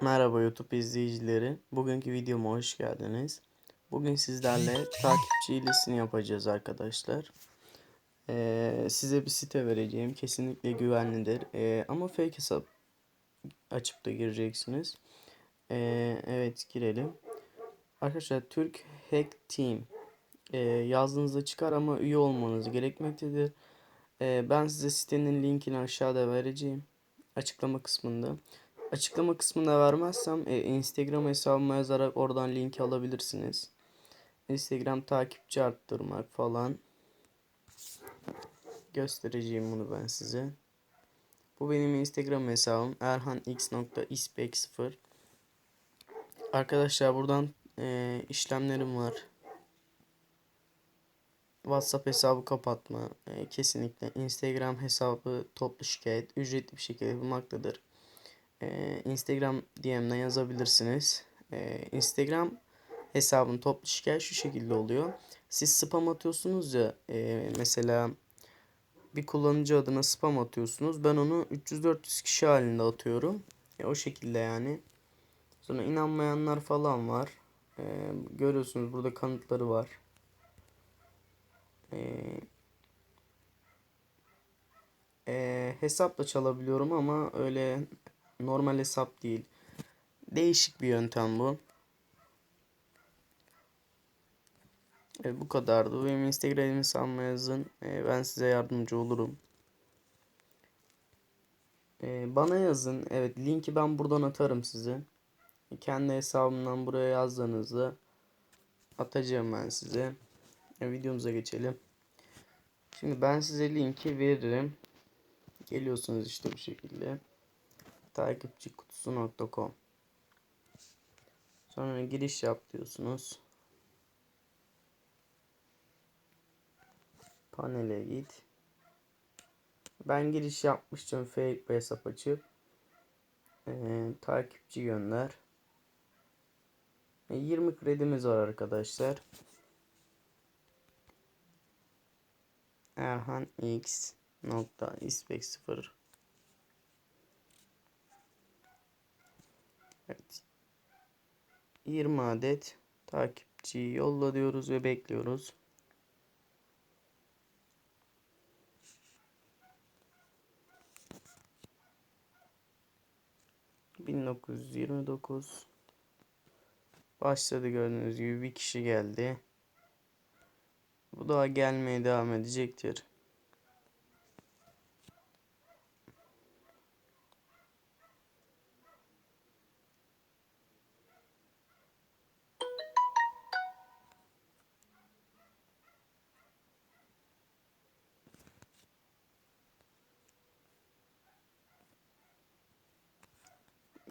Merhaba YouTube izleyicileri. Bugünkü videoma hoş geldiniz. Bugün sizlerle takipçi hilesini yapacağız arkadaşlar. Ee, size bir site vereceğim. Kesinlikle güvenlidir. Ee, ama fake hesap açıp da gireceksiniz. Ee, evet girelim. Arkadaşlar Türk Hack Team ee, yazdığınızda çıkar ama üye olmanız gerekmektedir. Ee, ben size sitenin linkini aşağıda vereceğim. Açıklama kısmında. Açıklama kısmına vermezsem e, Instagram hesabıma yazarak oradan linki alabilirsiniz. Instagram takipçi arttırmak falan. Göstereceğim bunu ben size. Bu benim Instagram hesabım erhanx.ispek0 Arkadaşlar buradan e, işlemlerim var. WhatsApp hesabı kapatma e, kesinlikle. Instagram hesabı toplu şikayet ücretli bir şekilde yapılmaktadır. Ee, Instagram DM'den yazabilirsiniz. Ee, Instagram hesabın toplu şikayet şu şekilde oluyor. Siz spam atıyorsunuz ya e, mesela bir kullanıcı adına spam atıyorsunuz. Ben onu 300-400 kişi halinde atıyorum. E, o şekilde yani. Sonra inanmayanlar falan var. E, görüyorsunuz burada kanıtları var. E, e, hesapla çalabiliyorum ama öyle normal hesap değil. Değişik bir yöntem bu. Evet, bu kadardı. Benim Instagram hesabıma yazın. Ee, ben size yardımcı olurum. Ee, bana yazın. Evet linki ben buradan atarım size. Kendi hesabımdan buraya yazdığınızda atacağım ben size. E, videomuza geçelim. Şimdi ben size linki veririm. Geliyorsunuz işte bu şekilde takipçikutusu.com Sonra giriş yap diyorsunuz. Panele git. Ben giriş yapmıştım fake bir hesap açıp. Ee, takipçi gönder. 20 kredimiz var arkadaşlar. Erhan X nokta ispek 0 Evet. 20 adet takipçi yolla diyoruz ve bekliyoruz. ...1929... ...başladı gördüğünüz gibi bir kişi geldi. Bu daha gelmeye devam edecektir.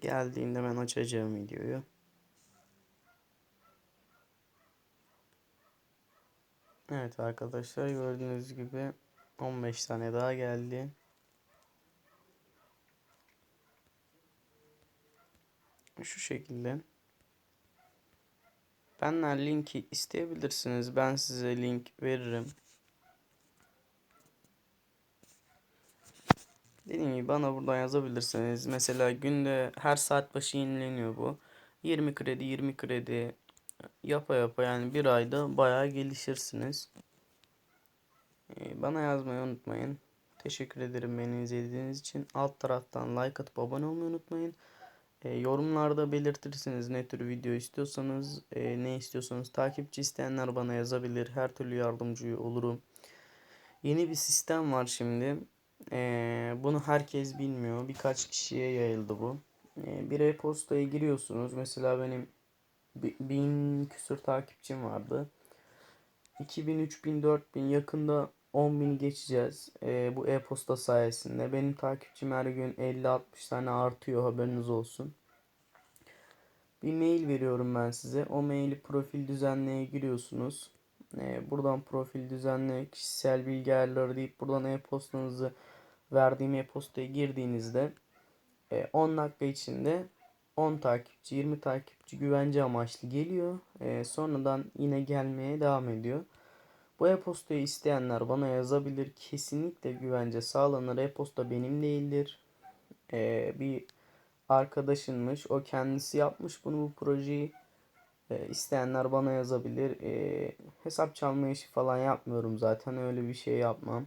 Geldiğinde ben açacağım videoyu. Evet arkadaşlar gördüğünüz gibi 15 tane daha geldi. Şu şekilde. Benden linki isteyebilirsiniz. Ben size link veririm. Dediğim gibi bana buradan yazabilirsiniz. Mesela günde her saat başı yenileniyor bu. 20 kredi 20 kredi yapa yapa yani bir ayda bayağı gelişirsiniz. Ee, bana yazmayı unutmayın. Teşekkür ederim beni izlediğiniz için. Alt taraftan like atıp abone olmayı unutmayın. E, yorumlarda belirtirsiniz ne tür video istiyorsanız, e, ne istiyorsanız takipçi isteyenler bana yazabilir. Her türlü yardımcı olurum. Yeni bir sistem var şimdi. Ee, bunu herkes bilmiyor. Birkaç kişiye yayıldı bu. Ee, bir e-postaya giriyorsunuz. Mesela benim bin küsur takipçim vardı. 2000, 3000, 4000 yakında 10.000 geçeceğiz. Ee, bu e-posta sayesinde. Benim takipçim her gün 50-60 tane artıyor haberiniz olsun. Bir mail veriyorum ben size. O maili profil düzenleye giriyorsunuz. Ee, buradan profil düzenle, kişisel bilgi ayarları deyip buradan e-postanızı verdiğim e-postaya girdiğinizde 10 e, dakika içinde 10 takipçi, 20 takipçi güvence amaçlı geliyor. E, sonradan yine gelmeye devam ediyor. Bu e-postayı isteyenler bana yazabilir. Kesinlikle güvence sağlanır. E-posta benim değildir. E, bir arkadaşınmış. O kendisi yapmış bunu bu projeyi. E, isteyenler bana yazabilir. E, hesap çalma işi falan yapmıyorum zaten. Öyle bir şey yapmam.